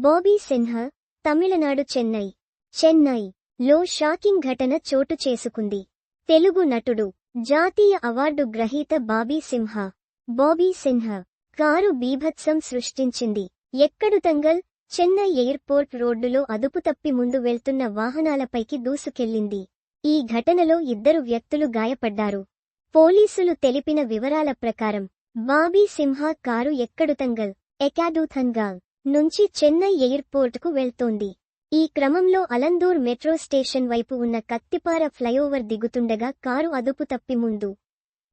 బాబీ సిన్హా తమిళనాడు చెన్నై. చెన్నై లో షాకింగ్ ఘటన చోటు చేసుకుంది. తెలుగు నటుడు జాతీయ అవార్డు గ్రహీత బాబీ సింహా బాబీ సిన్హా కారు బీభత్సం సృష్టించింది. ఎక్కడుతంగల్ చెన్నై ఎయిర్పోర్ట్ రోడ్డులో అదుపుతప్పి ముందు వెళ్తున్న వాహనాలపైకి దూసుకెళ్ళింది ఈ ఘటనలో ఇద్దరు వ్యక్తులు గాయపడ్డారు. పోలీసులు తెలిపిన వివరాల ప్రకారం బాబీ సింహా కారు ఎక్కడుతంగల్ ఎకాడూథన్గాల్ నుంచి చెన్నై ఎయిర్పోర్టుకు వెళ్తోంది. ఈ క్రమంలో అలందూర్ మెట్రో స్టేషన్ వైపు ఉన్న కత్తిపార ఫ్లైఓవర్ దిగుతుండగా కారు అదుపు తప్పి ముందు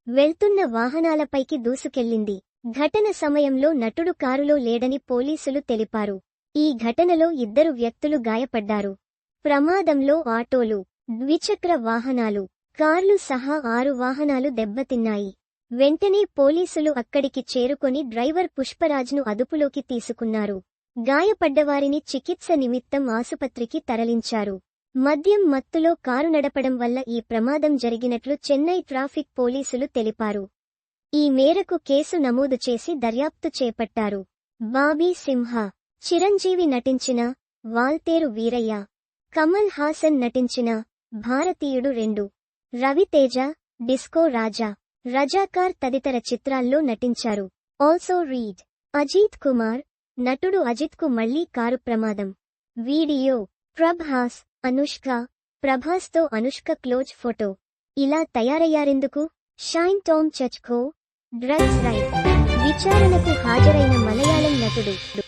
వెళ్తున్న వాహనాలపైకి దూసుకెళ్ళింది ఘటన సమయంలో నటుడు కారులో లేడని పోలీసులు తెలిపారు. ఈ ఘటనలో ఇద్దరు వ్యక్తులు గాయపడ్డారు. ప్రమాదంలో ఆటోలు ద్విచక్ర వాహనాలు కార్లు సహా ఆరు వాహనాలు దెబ్బతిన్నాయి. వెంటనే పోలీసులు అక్కడికి చేరుకొని డ్రైవర్ పుష్పరాజ్ను అదుపులోకి తీసుకున్నారు. గాయపడ్డవారిని చికిత్స నిమిత్తం ఆసుపత్రికి తరలించారు. మద్యం మత్తులో కారు నడపడం వల్ల ఈ ప్రమాదం జరిగినట్లు చెన్నై ట్రాఫిక్ పోలీసులు తెలిపారు. ఈ మేరకు కేసు నమోదు చేసి దర్యాప్తు చేపట్టారు. బాబీ సింహ చిరంజీవి నటించిన వాల్తేరు వీరయ్య కమల్ హాసన్ నటించిన భారతీయుడు రెండు రవితేజ డిస్కో రాజా. రజాకార్ తదితర చిత్రాల్లో నటించారు. ఆల్సో రీడ్ అజిత్ కుమార్ నటుడు అజిత్కు మళ్ళీ కారు ప్రమాదం. వీడియో. ప్రభాస్ అనుష్క ప్రభాస్తో అనుష్క క్లోజ్ ఫోటో. ఇలా తయారయ్యారెందుకు? Shine Tom Chacko drugs right. విచారణకు హాజరైన మలయాళం నటుడు.